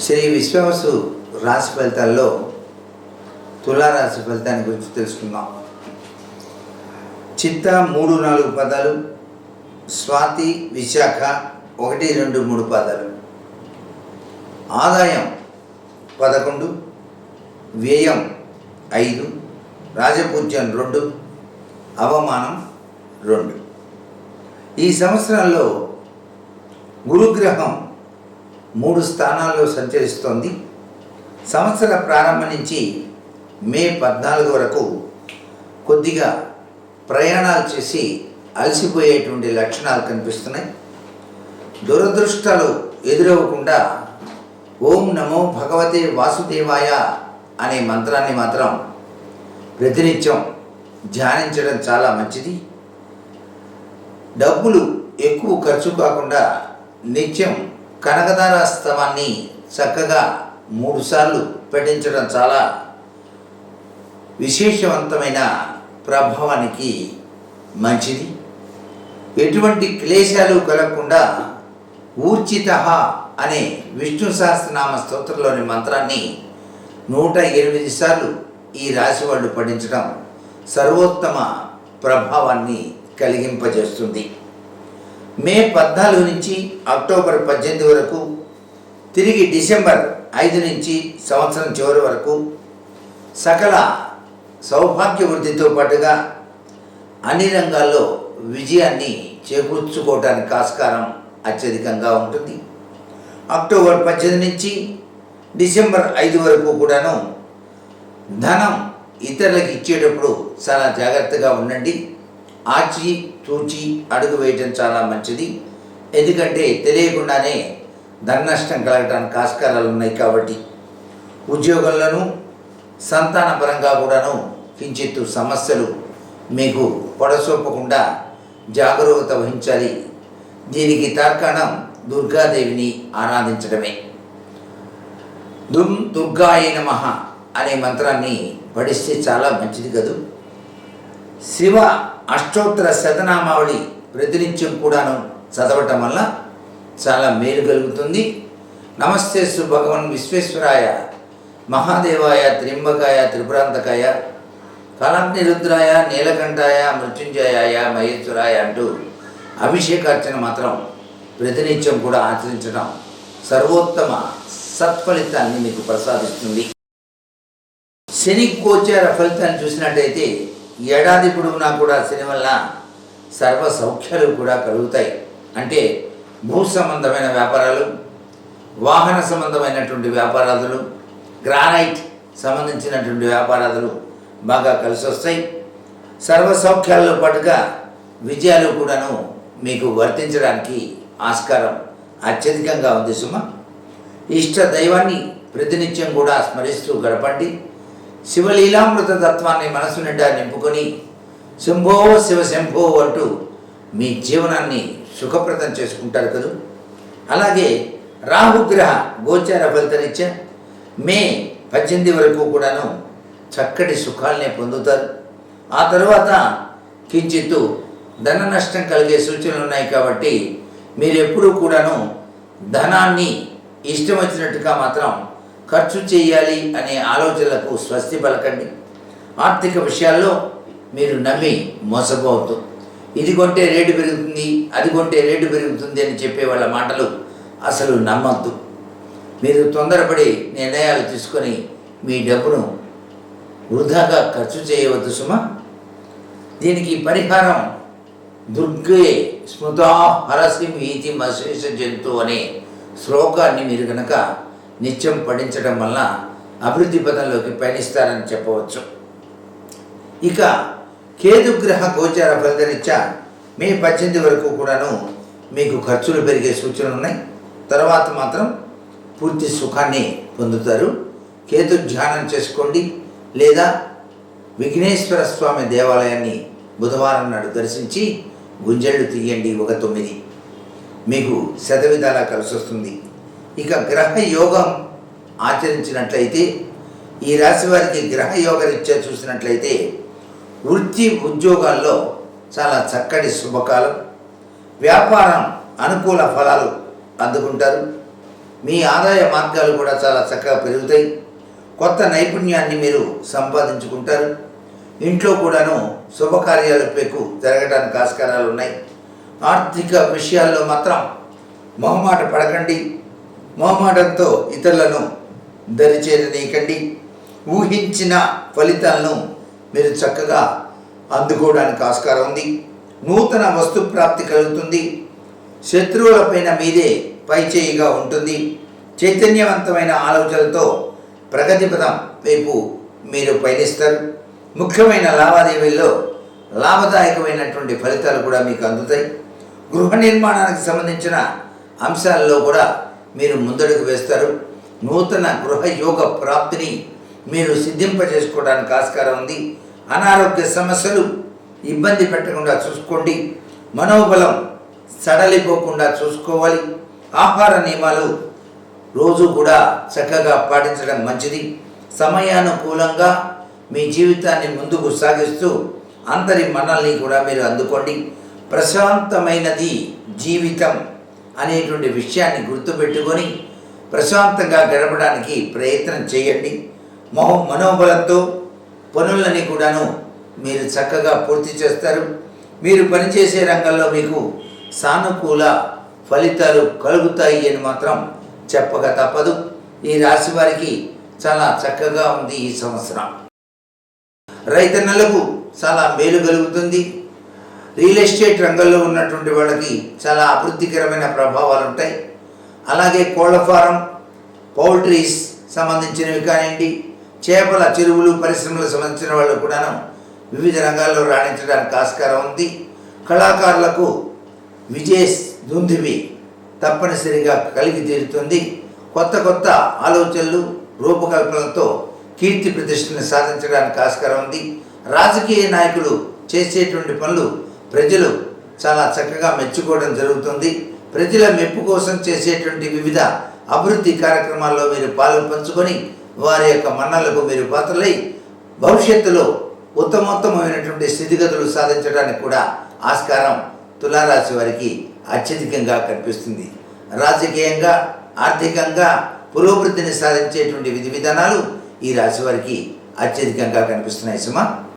శ్రీ విశ్వాసు రాశి ఫలితాల్లో తులారాశి ఫలితాన్ని గురించి తెలుసుకుందాం. చిత్త మూడు నాలుగు పదాలు స్వాతి విశాఖ ఒకటి రెండు మూడు పదాలు. ఆదాయం పదకొండు వ్యయం ఐదు రాజపూజ్యం రెండు అవమానం రెండు. ఈ సంవత్సరంలో గురుగ్రహం మూడు స్థానాల్లో సంచరిస్తోంది. సంవత్సర ప్రారంభం నుంచి మే పద్నాలుగు వరకు కొద్దిగా ప్రయాణాలు చేసి అలసిపోయేటువంటి లక్షణాలు కనిపిస్తున్నాయి. దురదృష్టాలు ఎదురవ్వకుండా ఓం నమో భగవతే వాసుదేవాయ అనే మంత్రాన్ని మాత్రం ప్రతినిత్యం ధ్యానించడం చాలా మంచిది. డబ్బులు ఎక్కువ ఖర్చు కాకుండా నిత్యం కనకదార స్తవాన్ని చక్కగా మూడుసార్లు పఠించడం చాలా విశేషవంతమైన ప్రభావానికి మంచిది. ఎటువంటి క్లేశాలు కలగకుండా ఊర్చిత అనే విష్ణు సహస్రనామ స్తోత్రంలోని మంత్రాన్ని నూట ఎనిమిది సార్లు ఈ రాశి వాళ్ళు పఠించడం సర్వోత్తమ ప్రభావాన్ని కలిగింపజేస్తుంది. మే పద్నాలుగు నుంచి అక్టోబర్ పద్దెనిమిది వరకు తిరిగి డిసెంబర్ ఐదు నుంచి సంవత్సరం చివరి వరకు సకల సౌభాగ్య వృద్ధితో పాటుగా అన్ని రంగాల్లో విజయాన్ని చేకూర్చుకోవడానికి ఆస్కారం అత్యధికంగా ఉంటుంది. అక్టోబర్ పద్దెనిమిది నుంచి డిసెంబర్ ఐదు వరకు కూడాను ధనం ఇతరులకు ఇచ్చేటప్పుడు చాలా జాగ్రత్తగా ఉండండి. ఆచి తూచి అడుగు వేయటం చాలా మంచిది. ఎందుకంటే తెలియకుండానే ధననష్టం కలగటానికి కలగడానికి ఆస్కారాలు ఉన్నాయి కాబట్టి ఉద్యోగంలోనూ సంతానపరంగా కూడాను కించిత్తు సమస్యలు మీకు పొడసొప్పకుండా జాగరూకత వహించాలి. దీనికి తార్కాణం దుర్గాదేవిని ఆరాధించడమే. దుమ్ దుర్గాయ నమ అనే మంత్రాన్ని పఠిస్తే చాలా మంచిది కదూ. శివ అష్టోత్తర శతనామావళి ప్రతినిత్యం కూడాను చదవటం వల్ల చాలా మేలు కలుగుతుంది. నమస్తే సు భగవన్ విశ్వేశ్వరాయ మహాదేవాయ త్రింబకాయ త్రిపురాంతకాయ నిరుద్రాయ నీలకంఠాయ మృత్యుంజయాయ మహేశ్వరాయ అంటూ అభిషేకార్చన మాత్రం ప్రతినిత్యం కూడా ఆచరించడం సర్వోత్తమ సత్ఫలితాన్ని మీకు ప్రసాదిస్తుంది. శని గోచార ఫలితాన్ని చూసినట్టయితే ఏడాది పొడవునా కూడా శని వల్ల సర్వ సౌఖ్యాలు కూడా కలుగుతాయి. అంటే భూ సంబంధమైన వ్యాపారాలు వాహన సంబంధమైనటువంటి వ్యాపారాదులు గ్రానైట్ సంబంధించినటువంటి వ్యాపారాదులు బాగా కలిసి వస్తాయి సర్వ సౌఖ్యాలతో పాటుగా విజయాలు కూడాను మీకు వర్తించడానికి ఆస్కారం అత్యధికంగా ఉంది సుమ. ఇష్ట దైవాన్ని ప్రతినిత్యం కూడా స్మరిస్తూ గడపండి. శివలీలామృత తత్వాన్ని మనసు నిండా నింపుకొని శంభో శివ శంభో అంటూ మీ జీవనాన్ని సుఖప్రదం చేసుకుంటారు కదూ? అలాగే రాహుగ్రహ గోచార ఫలితరీత్యా మే పద్దెనిమిది వరకు కూడాను చక్కటి సుఖాల్ని పొందుతారు. ఆ తర్వాత కించిత్తు ధన నష్టం కలిగే సూచనలు ఉన్నాయి కాబట్టి మీరు ఎప్పుడూ కూడాను ధనాన్ని ఇష్టం వచ్చినట్టుగా మాత్రం ఖర్చు చేయాలి అనే ఆలోచనలకు స్వస్తి పలకండి. ఆర్థిక విషయాల్లో మీరు నమ్మి మోసపోవద్దు. ఇది కొంటే రేటు పెరుగుతుంది అది కొంటే రేటు పెరుగుతుంది అని చెప్పే వాళ్ళ మాటలు అసలు నమ్మద్దు. మీరు తొందరపడి నిర్ణయాలు తీసుకొని మీ డబ్బును వృధాగా ఖర్చు చేయవద్దు సుమా. దీనికి పరిహారం దుర్గే స్మృతా హరసిం ఈతి మశేష జంతు అనే శ్లోకాన్ని మీరు కనుక నిత్యం పఠించడం వల్ల అభివృద్ధి పదంలోకి పయనిస్తారని చెప్పవచ్చు. ఇక కేతుగ్రహ గోచార ఫలితరీత్యా మే పద్దెనిమిది వరకు కూడాను మీకు ఖర్చులు పెరిగే సూచనలు ఉన్నాయి. తర్వాత మాత్రం పూర్తి సుఖాన్ని పొందుతారు. కేతు ధ్యానం చేసుకోండి. లేదా విఘ్నేశ్వర స్వామి దేవాలయాన్ని బుధవారం నాడు దర్శించి గుంజళ్ళు తీయండి. ఒక తొమ్మిది. మీకు శతవిధాలా కలిసి వస్తుంది ఇక గ్రహ యోగం ఆచరించినట్లయితే ఈ రాశి వారికి గ్రహ యోగ రీత్యా చూసినట్లయితే వృత్తి ఉద్యోగాల్లో చాలా చక్కటి శుభకాలం వ్యాపారం అనుకూల ఫలాలు అందుకుంటారు మీ ఆదాయ మార్గాలు కూడా చాలా చక్కగా పెరుగుతాయి కొత్త నైపుణ్యాన్ని మీరు సంపాదించుకుంటారు ఇంట్లో కూడాను శుభకార్యాలు పెకు జరగడానికి ఆస్కారాలు ఉన్నాయి. ఆర్థిక విషయాల్లో మాత్రం మొహమాట పడకండి మొహమాటంతో ఇతరులను దరిచేరనీయకండి ఊహించిన ఫలితాలను మీరు చక్కగా అందుకోవడానికి ఆస్కారం ఉంది. నూతన వస్తు ప్రాప్తి కలుగుతుంది. శత్రువులపైన మీదే పైచేయిగా ఉంటుంది. చైతన్యవంతమైన ఆలోచనలతో ప్రగతి పదం వైపు మీరు పయనిస్తారు. ముఖ్యమైన లావాదేవీల్లో లాభదాయకమైనటువంటి ఫలితాలు కూడా మీకు అందుతాయి. గృహ నిర్మాణానికి సంబంధించిన అంశాల్లో కూడా మీరు ముందడుగు వేస్తారు. నూతన గృహ యోగ ప్రాప్తిని మీరు సిద్ధింపజేసుకోవడానికి ఆస్కారం ఉంది. అనారోగ్య సమస్యలు ఇబ్బంది పెట్టకుండా చూసుకోండి. మనోబలం సడలిపోకుండా చూసుకోవాలి. ఆహార నియమాలు రోజు కూడా చక్కగా పాటించడం మంచిది. సమయానుకూలంగా మీ జీవితాన్ని ముందుకు సాగిస్తూ అందరి మనల్ని కూడా మీరు అందుకోండి. ప్రశాంతమైనది జీవితం. అనేటువంటి విషయాన్ని గుర్తుపెట్టుకొని ప్రశాంతంగా గడపడానికి ప్రయత్నం చేయండి. మహో మనోబలంతో పనులని కూడాను మీరు చక్కగా పూర్తి చేస్తారు. మీరు పనిచేసే రంగంలో మీకు సానుకూల ఫలితాలు కలుగుతాయి అని మాత్రం చెప్పక తప్పదు. ఈ రాశి వారికి చాలా చక్కగా ఉంది ఈ సంవత్సరం. రైతన్నలకు చాలా మేలు కలుగుతుంది. రియల్ ఎస్టేట్ రంగంలో ఉన్నటువంటి వాళ్ళకి చాలా అభివృద్ధికరమైన ప్రభావాలు ఉంటాయి. అలాగే కోళ్ళ ఫారం పౌల్ట్రీస్ సంబంధించినవి కానివ్వండి చేపల చెరువులు పరిశ్రమలకు సంబంధించిన వాళ్ళు కూడాను వివిధ రంగాల్లో రాణించడానికి ఆస్కారం ఉంది. కళాకారులకు విజయ దుందివి తప్పనిసరిగా కలిగి తీరుతుంది. కొత్త కొత్త ఆలోచనలు రూపకల్పనలతో కీర్తి ప్రతిష్టని సాధించడానికి ఆస్కారం ఉంది. రాజకీయ నాయకులు చేసేటువంటి పనులు ప్రజలు చాలా చక్కగా మెచ్చుకోవడం జరుగుతుంది. ప్రజల మెప్పు కోసం చేసేటువంటి వివిధ అభివృద్ధి కార్యక్రమాల్లో మీరు పాలు పంచుకొని వారి యొక్క మన్నలకు మీరు పాత్రలై భవిష్యత్తులో ఉత్తమోత్తమైనటువంటి స్థితిగతులు సాధించడానికి కూడా ఆస్కారం తులారాశి వారికి అత్యధికంగా కనిపిస్తుంది. రాజకీయంగా ఆర్థికంగా పురోభివృద్ధిని సాధించేటువంటి విధి విధానాలు ఈ రాశి వారికి అత్యధికంగా కనిపిస్తున్నాయి సుమా.